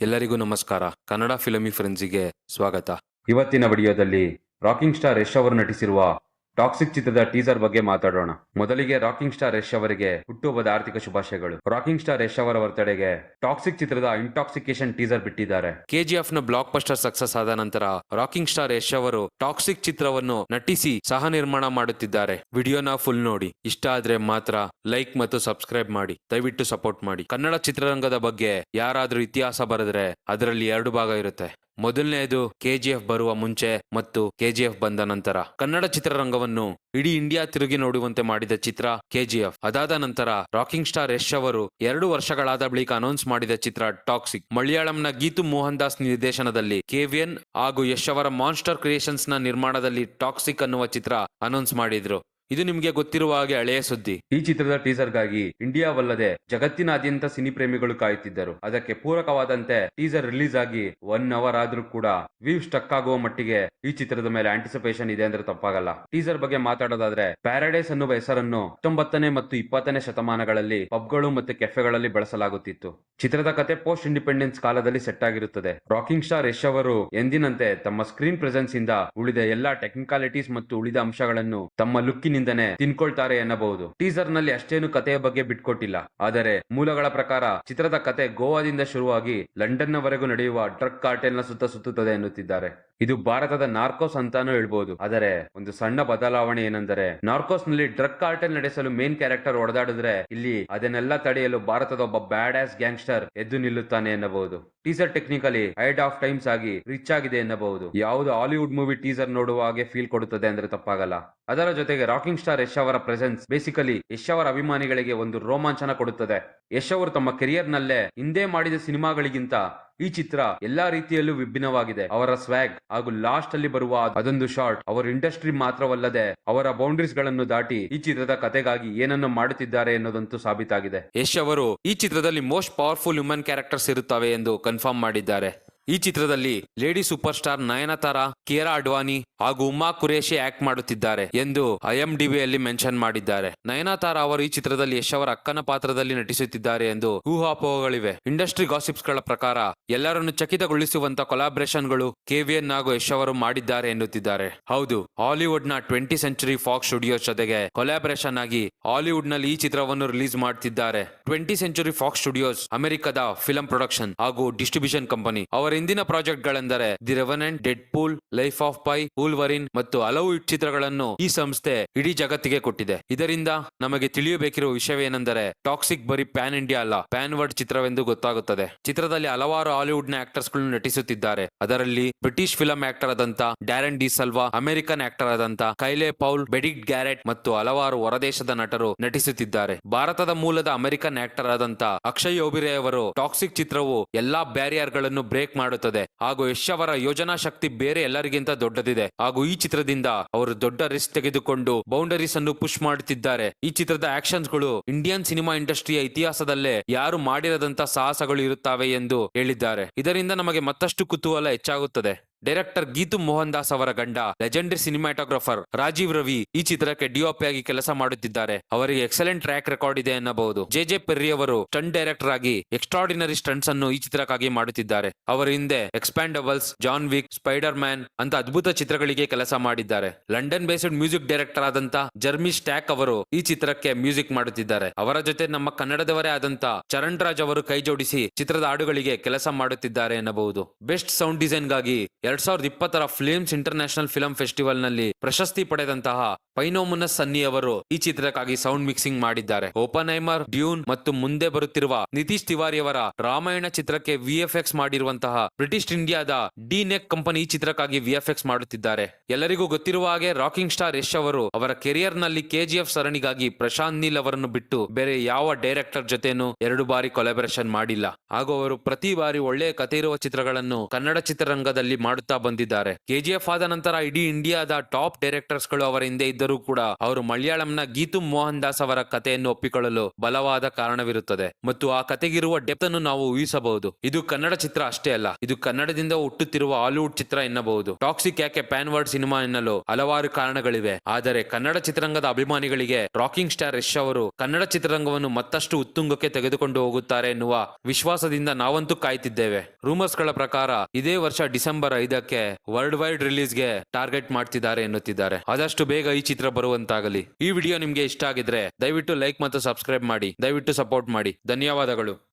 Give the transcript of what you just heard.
ಎಲ್ಲರಿಗೂ ನಮಸ್ಕಾರ. ಕನ್ನಡ ಫಿಲಮಿ ಫ್ರೆಂಡ್ಸಿಗೆ ಸ್ವಾಗತ. ಇವತ್ತಿನ ವಿಡಿಯೋದಲ್ಲಿ ರಾಕಿಂಗ್ ಸ್ಟಾರ್ ಯಶ್ ಅವರು ನಟಿಸಿರುವ ಟಾಕ್ಸಿಕ್ ಚಿತ್ರದ ಟೀಸರ್ ಬಗ್ಗೆ ಮಾತಾಡೋಣ. ಮೊದಲಿಗೆ ರಾಕಿಂಗ್ ಸ್ಟಾರ್ ಯಶ್ ಅವರಿಗೆ ಹುಟ್ಟುಹಬ್ಬದ ಆರ್ಥಿಕ ಶುಭಾಶಯಗಳು. ರಾಕಿಂಗ್ ಸ್ಟಾರ್ ಯಶ್ ಅವರ ಬರ್ತಡೆಗೆ ಟಾಕ್ಸಿಕ್ ಚಿತ್ರದ ಇಂಟಾಕ್ಸಿಕೇಶನ್ ಟೀಸರ್ ಬಿಟ್ಟಿದ್ದಾರೆ. ಕೆಜಿಎಫ್ನ ಬ್ಲಾಕ್ ಪಸ್ಟರ್ ಸಕ್ಸಸ್ ಆದ ನಂತರ ರಾಕಿಂಗ್ ಸ್ಟಾರ್ ಯಶ್ ಅವರು ಟಾಕ್ಸಿಕ್ ಚಿತ್ರವನ್ನು ನಟಿಸಿ ಸಹ ನಿರ್ಮಾಣ ಮಾಡುತ್ತಿದ್ದಾರೆ. ವಿಡಿಯೋನ ಫುಲ್ ನೋಡಿ. ಇಷ್ಟ ಆದ್ರೆ ಮಾತ್ರ ಲೈಕ್ ಮತ್ತು ಸಬ್ಸ್ಕ್ರೈಬ್ ಮಾಡಿ. ದಯವಿಟ್ಟು ಸಪೋರ್ಟ್ ಮಾಡಿ. ಕನ್ನಡ ಚಿತ್ರರಂಗದ ಬಗ್ಗೆ ಯಾರಾದ್ರೂ ಇತಿಹಾಸ ಬರೆದ್ರೆ ಅದರಲ್ಲಿ ಎರಡು ಭಾಗ ಇರುತ್ತೆ. ಮೊದಲನೆಯದು ಕೆಜಿಎಫ್ ಬರುವ ಮುಂಚೆ ಮತ್ತು ಕೆಜಿಎಫ್ ಬಂದ ನಂತರ. ಕನ್ನಡ ಚಿತ್ರರಂಗವನ್ನು ಇಡೀ ಇಂಡಿಯಾ ತಿರುಗಿ ನೋಡುವಂತೆ ಮಾಡಿದ ಚಿತ್ರ ಕೆಜಿಎಫ್. ಅದಾದ ನಂತರ ರಾಕಿಂಗ್ ಸ್ಟಾರ್ ಯಶ್ ಅವರು ಎರಡು ವರ್ಷಗಳಾದ ಬಳಿಕ ಅನೌನ್ಸ್ ಮಾಡಿದ ಚಿತ್ರ ಟಾಕ್ಸಿಕ್. ಮಲಯಾಳಂನ ಗೀತು ಮೋಹನ್ ದಾಸ್ ನಿರ್ದೇಶನದಲ್ಲಿ ಕೆವಿಎನ್ ಹಾಗೂ ಯಶ್ ಅವರ ಮಾನ್ಸ್ಟರ್ ಕ್ರಿಯೇಷನ್ಸ್ನ ನಿರ್ಮಾಣದಲ್ಲಿ ಟಾಕ್ಸಿಕ್ ಅನ್ನುವ ಚಿತ್ರ ಅನೌನ್ಸ್ ಮಾಡಿದ್ರು. ಇದು ನಿಮಗೆ ಗೊತ್ತಿರುವ ಹಾಗೆ ಹಳೆಯ ಸುದ್ದಿ. ಈ ಚಿತ್ರದ ಟೀಸರ್ಗಾಗಿ ಇಂಡಿಯಾವಲ್ಲದೆ ಜಗತ್ತಿನಾದ್ಯಂತ ಸಿನಿ ಪ್ರೇಮಿಗಳು ಕಾಯುತ್ತಿದ್ದರು. ಅದಕ್ಕೆ ಪೂರಕವಾದಂತೆ ಟೀಸರ್ ರಿಲೀಸ್ ಆಗಿ ಒನ್ ಅವರ್ ಆದ್ರೂ ಕೂಡ ವ್ಯೂ ಸ್ಟಕ್ ಆಗುವ ಮಟ್ಟಿಗೆ ಈ ಚಿತ್ರದ ಮೇಲೆ ಆಂಟಿಸಿಪೇಷನ್ ಇದೆ ಅಂದ್ರೆ ತಪ್ಪಾಗಲ್ಲ. ಟೀಸರ್ ಬಗ್ಗೆ ಮಾತಾಡೋದಾದ್ರೆ ಪ್ಯಾರಡೈಸ್ ಅನ್ನುವ ಹೆಸರನ್ನು ಹತ್ತೊಂಬತ್ತನೇ ಮತ್ತು ಇಪ್ಪತ್ತನೇ ಶತಮಾನಗಳಲ್ಲಿ ಪಬ್ಗಳು ಮತ್ತು ಕೆಫೆಗಳಲ್ಲಿ ಬಳಸಲಾಗುತ್ತಿತ್ತು. ಚಿತ್ರದ ಕತೆ ಪೋಸ್ಟ್ ಇಂಡಿಪೆಂಡೆನ್ಸ್ ಕಾಲದಲ್ಲಿ ಸೆಟ್ ಆಗಿರುತ್ತದೆ. ರಾಕಿಂಗ್ ಸ್ಟಾರ್ ಯಶ್ ಅವರು ಎಂದಿನಂತೆ ತಮ್ಮ ಸ್ಕ್ರೀನ್ ಪ್ರೆಸೆನ್ಸ್ ಇಂದ ಉಳಿದ ಎಲ್ಲಾ ಟೆಕ್ನಿಕಾಲಿಟೀಸ್ ಮತ್ತು ಉಳಿದ ಅಂಶಗಳನ್ನು ತಮ್ಮ ಲುಕ್ಕಿನಿಂದನೇ ತಿನ್ಕೊಳ್ತಾರೆ ಎನ್ನಬಹುದು. ಟೀಸರ್ನಲ್ಲಿ ಅಷ್ಟೇನು ಕಥೆಯ ಬಗ್ಗೆ ಬಿಟ್ಕೊಟ್ಟಿಲ್ಲ. ಆದರೆ ಮೂಲಗಳ ಪ್ರಕಾರ ಚಿತ್ರದ ಕತೆ ಗೋವಾದಿಂದ ಶುರುವಾಗಿ ಲಂಡನ್ ವರೆಗೂ ನಡೆಯುವ ಡ್ರಗ್ ಕಾರ್ಟೆಲ್ನ ಸುತ್ತ ಸುತ್ತುತ್ತದೆ ಎನ್ನುತ್ತಿದ್ದಾರೆ. ಇದು ಭಾರತದ ನಾರ್ಕೋಸ್ ಅಂತಾನೂ ಹೇಳ್ಬೋದು. ಆದರೆ ಒಂದು ಸಣ್ಣ ಬದಲಾವಣೆ ಏನೆಂದರೆ ನಾರ್ಕೋಸ್ನಲ್ಲಿ ಡ್ರಗ್ ಕಾರ್ಟೆಲ್ ನಡೆಸಲು ಮೇನ್ ಕ್ಯಾರೆಕ್ಟರ್ ಹೊಡೆದಾಡಿದ್ರೆ ಇಲ್ಲಿ ಅದನ್ನೆಲ್ಲ ತಡೆಯಲು ಭಾರತದ ಒಬ್ಬ ಬ್ಯಾಡ್ ಆಸ್ ಗ್ಯಾಂಗ್ಸ್ಟರ್ ಎದ್ದು ನಿಲ್ಲುತ್ತಾನೆ ಎನ್ನಬಹುದು. Teaser technically ahead of times ಆಗಿ ರಿಚ್ ಆಗಿದೆ ಎನ್ನಬಹುದು. ಯಾವುದು ಹಾಲಿವುಡ್ ಮೂವಿ ಟೀಸರ್ ನೋಡುವ ಹಾಗೆ ಫೀಲ್ ಕೊಡುತ್ತದೆ ಅಂದ್ರೆ ತಪ್ಪಾಗಲ್ಲ. ಅದರ ಜೊತೆಗೆ ರಾಕಿಂಗ್ ಸ್ಟಾರ್ ಯಶ್ ಅವರ ಪ್ರೆಸೆನ್ಸ್ ಬೇಸಿಕಲಿ ಯಶ್ ಅವರ ಅಭಿಮಾನಿಗಳಿಗೆ ಒಂದು ರೋಮಾಂಚನ ಕೊಡುತ್ತದೆ. ಯಶ್ ಅವರು ತಮ್ಮ ಕೆರಿಯರ್ ನಲ್ಲೇ ಹಿಂದೆ ಮಾಡಿದ ಸಿನಿಮಾಗಳಿಗಿಂತ ಈ ಚಿತ್ರ ಎಲ್ಲಾ ರೀತಿಯಲ್ಲೂ ವಿಭಿನ್ನವಾಗಿದೆ. ಅವರ ಸ್ವ್ಯಾಗ್ ಹಾಗೂ ಲಾಸ್ಟ್ ಅಲ್ಲಿ ಬರುವ ಅದೊಂದು ಶಾರ್ಟ್ ಅವರ ಇಂಡಸ್ಟ್ರಿ ಮಾತ್ರವಲ್ಲದೆ ಅವರ ಬೌಂಡ್ರೀಸ್ಗಳನ್ನು ದಾಟಿ ಈ ಚಿತ್ರದ ಕತೆಗಾಗಿ ಏನನ್ನು ಮಾಡುತ್ತಿದ್ದಾರೆ ಎನ್ನುವುದಂತೂ ಸಾಬೀತಾಗಿದೆ. ಯಶ್ ಅವರು ಈ ಚಿತ್ರದಲ್ಲಿ ಮೋಸ್ಟ್ ಪವರ್ಫುಲ್ ಹ್ಯೂಮನ್ ಕ್ಯಾರೆಕ್ಟರ್ಸ್ ಇರುತ್ತವೆ ಎಂದು ಕನ್ಫರ್ಮ್ ಮಾಡಿದ್ದಾರೆ. ಈ ಚಿತ್ರದಲ್ಲಿ lady super star Nayanthara, Kiara Advani ಹಾಗೂ ಉಮಾ ಕುರೇಶಿ ಆಕ್ಟ್ ಮಾಡುತ್ತಿದ್ದಾರೆ ಎಂದು ಐಎಂಡಿಬಿಯಲ್ಲಿ ಮೆನ್ಷನ್ ಮಾಡಿದ್ದಾರೆ. ನಯನತಾರಾ ಅವರು ಈ ಚಿತ್ರದಲ್ಲಿ ಯಶ್ ಅವರ ಅಕ್ಕನ ಪಾತ್ರದಲ್ಲಿ ನಟಿಸುತ್ತಿದ್ದಾರೆ ಎಂದು ಊಹಾಪೋಹಗಳಿವೆ. ಇಂಡಸ್ಟ್ರಿ ಗಾಸಿಪ್ಸ್ಗಳ ಪ್ರಕಾರ ಎಲ್ಲರನ್ನು ಚಕಿತಗೊಳಿಸುವಂತ ಕೊಲಾಬ್ರೇಷನ್ಗಳು ಕೆವಿಎನ್ ಹಾಗೂ ಯಶ್ ಅವರು ಮಾಡಿದ್ದಾರೆ ಎನ್ನುತ್ತಿದ್ದಾರೆ. ಹೌದು ಹಾಲಿವುಡ್ನ ಟ್ವೆಂಟಿ ಸೆಂಚುರಿ ಫಾಕ್ಸ್ ಸ್ಟುಡಿಯೋಸ್ ಜೊತೆಗೆ ಕೊಲಾಬ್ರೇಷನ್ ಆಗಿ ಹಾಲಿವುಡ್ನಲ್ಲಿ ಈ ಚಿತ್ರವನ್ನು ರಿಲೀಸ್ ಮಾಡ್ತಿದ್ದಾರೆ. ಟ್ವೆಂಟಿ ಸೆಂಚುರಿ ಫಾಕ್ಸ್ ಸ್ಟುಡಿಯೋಸ್ ಅಮೆರಿಕದ ಫಿಲಂ ಪ್ರೊಡಕ್ಷನ್ ಹಾಗೂ ಡಿಸ್ಟ್ರಿಬ್ಯೂಷನ್ ಕಂಪನಿ ಅವರ ಹಿಂದಿನ project ಗಳೆಂದರೆ the revenant Deadpool life of pi ವರಿನ್ ಮತ್ತು ಹಲವು ಚಿತ್ರಗಳನ್ನು ಈ ಸಂಸ್ಥೆ ಇಡೀ ಜಗತ್ತಿಗೆ ಕೊಟ್ಟಿದೆ. ಇದರಿಂದ ನಮಗೆ ತಿಳಿಯಬೇಕಿರುವ ವಿಷಯವೇನೆಂದರೆ ಟಾಕ್ಸಿಕ್ ಬರೀ ಪ್ಯಾನ್ ಇಂಡಿಯಾ ಅಲ್ಲ, ಪ್ಯಾನ್ ವರ್ಡ್ ಚಿತ್ರವೆಂದು ಗೊತ್ತಾಗುತ್ತದೆ. ಚಿತ್ರದಲ್ಲಿ ಹಲವಾರು ಹಾಲಿವುಡ್ನ ಆಕ್ಟರ್ಸ್ಗಳು ನಟಿಸುತ್ತಿದ್ದಾರೆ. ಅದರಲ್ಲಿ ಬ್ರಿಟಿಷ್ ಫಿಲಂ ಆಕ್ಟರ್ ಆದಂತ Darrell D salwar, American actor ಆದಂತ ಕೈಲೆ ಪೌಲ್ ಬೆಡಿಕ್ ಗ್ಯಾರೆಟ್ ಮತ್ತು ಹಲವಾರು ಹೊರದೇಶದ ನಟರು ನಟಿಸುತ್ತಿದ್ದಾರೆ. ಭಾರತದ ಮೂಲದ ಅಮೆರಿಕನ್ ಆಕ್ಟರ್ ಆದಂತ ಅಕ್ಷಯ್ ಓಬಿರೆ ಅವರು ಟಾಕ್ಸಿಕ್ ಚಿತ್ರವು ಎಲ್ಲಾ ಬ್ಯಾರಿಯರ್ಗಳನ್ನು ಬ್ರೇಕ್ ಮಾಡುತ್ತದೆ. ಹಾಗೂ ಯಶ್ ಅವರ ಯೋಜನಾ ಶಕ್ತಿ ಬೇರೆ ಎಲ್ಲರಿಗಿಂತ ದೊಡ್ಡದಿದೆ. ಹಾಗೂ ಈ ಚಿತ್ರದಿಂದ ಅವರು ದೊಡ್ಡ ರಿಸ್ಕ್ ತೆಗೆದುಕೊಂಡು ಬೌಂಡರೀಸ್ ಅನ್ನು ಪುಷ್ ಮಾಡುತ್ತಿದ್ದಾರೆ. ಈ ಚಿತ್ರದ ಆಕ್ಷನ್ಸ್ಗಳು ಇಂಡಿಯನ್ ಸಿನಿಮಾ ಇಂಡಸ್ಟ್ರಿಯ ಇತಿಹಾಸದಲ್ಲೇ ಯಾರು ಮಾಡಿರದಂತ ಸಾಹಸಗಳು ಇರುತ್ತವೆ ಎಂದು ಹೇಳಿದ್ದಾರೆ. ಇದರಿಂದ ನಮಗೆ ಮತ್ತಷ್ಟು ಕುತೂಹಲ ಹೆಚ್ಚಾಗುತ್ತದೆ. ಡೈರೆಕ್ಟರ್ ಗೀತು ಮೋಹನ್ ದಾಸ್ ಅವರ ಗಂಡ, ಲೆಜೆಂಡರಿ ಸಿನಿಮಾಟೋಗ್ರಾಫರ್ ರಾಜೀವ್ ರವಿ ಈ ಚಿತ್ರಕ್ಕೆ ಡಿಒಪಿ ಆಗಿ ಕೆಲಸ ಮಾಡುತ್ತಿದ್ದಾರೆ. ಅವರಿಗೆ ಎಕ್ಸಲೆಂಟ್ ಟ್ರ್ಯಾಕ್ ರೆಕಾರ್ಡ್ ಇದೆ ಎನ್ನಬಹುದು. ಜೆ ಜೆ ಪೆರ್ರಿ ಅವರು ಸ್ಟಂಟ್ ಡೈರೆಕ್ಟರ್ ಆಗಿ ಎಕ್ಸ್ಟ್ರಾರ್ಡಿನರಿ ಸ್ಟಂಟ್ಸ್ ಅನ್ನು ಈ ಚಿತ್ರಕ್ಕಾಗಿ ಮಾಡುತ್ತಿದ್ದಾರೆ. ಅವರ ಹಿಂದೆ Expendables, John Wick spider man ಅಂತ ಅದ್ಭುತ ಚಿತ್ರಗಳಿಗೆ ಕೆಲಸ ಮಾಡಿದ್ದಾರೆ. ಲಂಡನ್ ಬೇಸ್ಡ್ ಮ್ಯೂಸಿಕ್ ಡೈರೆಕ್ಟರ್ ಆದಂತ ಜರ್ಮಿ ಸ್ಟ್ಯಾಕ್ ಅವರು ಈ ಚಿತ್ರಕ್ಕೆ ಮ್ಯೂಸಿಕ್ ಮಾಡುತ್ತಿದ್ದಾರೆ. ಅವರ ಜೊತೆ ನಮ್ಮ ಕನ್ನಡದವರೇ ಆದಂತ ಚರಣ್ ರಾಜ್ ಅವರು ಕೈ ಜೋಡಿಸಿ ಚಿತ್ರದ ಹಾಡುಗಳಿಗೆ ಕೆಲಸ ಮಾಡುತ್ತಿದ್ದಾರೆ ಎನ್ನಬಹುದು. ಬೆಸ್ಟ್ ಸೌಂಡ್ ಡಿಸೈನ್ಗಾಗಿ ಎರಡ್ ಸಾವಿರದ ಇಪ್ಪತ್ತರ ಫಿಲ್ಮ್ಸ್ ಇಂಟರ್ನ್ಯಾಷನಲ್ ಫಿಲಂ ಫೆಸ್ಟಿವಲ್ನಲ್ಲಿ ಪ್ರಶಸ್ತಿ ಪಡೆದಂತಹ ಪೈನೋಮುನಸ್ ಸನ್ನಿ ಅವರು ಈ ಚಿತ್ರಕ್ಕಾಗಿ ಸೌಂಡ್ ಮಿಕ್ಸಿಂಗ್ ಮಾಡಿದ್ದಾರೆ. ಓಪನ್ ಐಮರ್ ಡ್ಯೂನ್ ಮತ್ತು ಮುಂದೆ ಬರುತ್ತಿರುವ ನಿತೀಶ್ ತಿವಾರಿ ಅವರ ರಾಮಾಯಣ ಚಿತ್ರಕ್ಕೆ ವಿಎಫ್ಎಕ್ಸ್ ಮಾಡಿರುವಂತಹ ಬ್ರಿಟಿಷ್ ಇಂಡಿಯಾದ ಡಿ ನೆಕ್ ಕಂಪನಿ ಈ ಚಿತ್ರಕ್ಕಾಗಿ ವಿಎಫ್ಎಕ್ಸ್ ಮಾಡುತ್ತಿದ್ದಾರೆ. ಎಲ್ಲರಿಗೂ ಗೊತ್ತಿರುವ ಹಾಗೆ ರಾಕಿಂಗ್ ಸ್ಟಾರ್ ಯಶ್ ಅವರು ಅವರ ಕೆರಿಯರ್ನಲ್ಲಿ ಕೆಜಿಎಫ್ ಸರಣಿಗಾಗಿ ಪ್ರಶಾಂತ್ ನೀಲ್ ಅವರನ್ನು ಬಿಟ್ಟು ಬೇರೆ ಯಾವ ಡೈರೆಕ್ಟರ್ ಜೊತೆನೂ ಎರಡು ಬಾರಿ ಕೊಲಾಬರೇಷನ್ ಮಾಡಿಲ್ಲ. ಹಾಗೂ ಅವರು ಪ್ರತಿ ಬಾರಿ ಒಳ್ಳೆಯ ಕಥೆ ಇರುವ ಚಿತ್ರಗಳನ್ನು ಕನ್ನಡ ಚಿತ್ರರಂಗದಲ್ಲಿ ಮಾಡುತ್ತಾ ಬಂದಿದ್ದಾರೆ. ಕೆಜಿಎಫ್ ಆದ ನಂತರ ಇಡೀ ಇಂಡಿಯಾದ ಟಾಪ್ ಡೈರೆಕ್ಟರ್ಸ್ಗಳು ಅವರ ಹಿಂದೆ ಇದ್ದರು ಇದ್ದರೂ ಕೂಡ ಅವರು ಮಲಯಾಳಂನ ಗೀತು ಮೋಹನ್ ದಾಸ್ ಅವರ ಕಥೆಯನ್ನು ಒಪ್ಪಿಕೊಳ್ಳಲು ಬಲವಾದ ಕಾರಣವಿರುತ್ತದೆ. ಮತ್ತು ಆ ಕಥೆಗಿರುವ ಡೆಪ್ತ್ ಅನ್ನು ನಾವು ಊಹಿಸಬಹುದು. ಇದು ಕನ್ನಡ ಚಿತ್ರ ಅಷ್ಟೇ ಅಲ್ಲ, ಇದು ಕನ್ನಡದಿಂದ ಹುಟ್ಟುತ್ತಿರುವ ಹಾಲಿವುಡ್ ಚಿತ್ರ ಎನ್ನಬಹುದು. ಟಾಕ್ಸಿಕ್ ಯಾಕೆ ಪ್ಯಾನ್ ವರ್ಡ್ ಸಿನಿಮಾ ಎನ್ನಲು ಹಲವಾರು ಕಾರಣಗಳಿವೆ. ಆದರೆ ಕನ್ನಡ ಚಿತ್ರರಂಗದ ಅಭಿಮಾನಿಗಳಿಗೆ ರಾಕಿಂಗ್ ಸ್ಟಾರ್ ಯಶ್ ಅವರು ಕನ್ನಡ ಚಿತ್ರರಂಗವನ್ನು ಮತ್ತಷ್ಟು ಉತ್ತುಂಗಕ್ಕೆ ತೆಗೆದುಕೊಂಡು ಹೋಗುತ್ತಾರೆ ಎನ್ನುವ ವಿಶ್ವಾಸದಿಂದ ನಾವಂತೂ ಕಾಯ್ತಿದ್ದೇವೆ. ರೂಮರ್ಸ್ಗಳ ಪ್ರಕಾರ ಇದೇ ವರ್ಷ ಡಿಸೆಂಬರ್ ಐದಕ್ಕೆ ವರ್ಲ್ಡ್ ವೈಡ್ ರಿಲೀಸ್ಗೆ ಟಾರ್ಗೆಟ್ ಮಾಡ್ತಿದ್ದಾರೆ ಎನ್ನುತ್ತಿದ್ದಾರೆ. ಆದಷ್ಟು ಬೇಗ ಈ ಚಿತ್ರ ಬರುವಂತಾಗಲಿ. ಈ ವಿಡಿಯೋ ನಿಮ್ಗೆ ಇಷ್ಟ ಆಗಿದ್ರೆ ದಯವಿಟ್ಟು ಲೈಕ್ ಮತ್ತು ಸಬ್ಸ್ಕ್ರೈಬ್ ಮಾಡಿ. ದಯವಿಟ್ಟು ಸಪೋರ್ಟ್ ಮಾಡಿ. ಧನ್ಯವಾದಗಳು.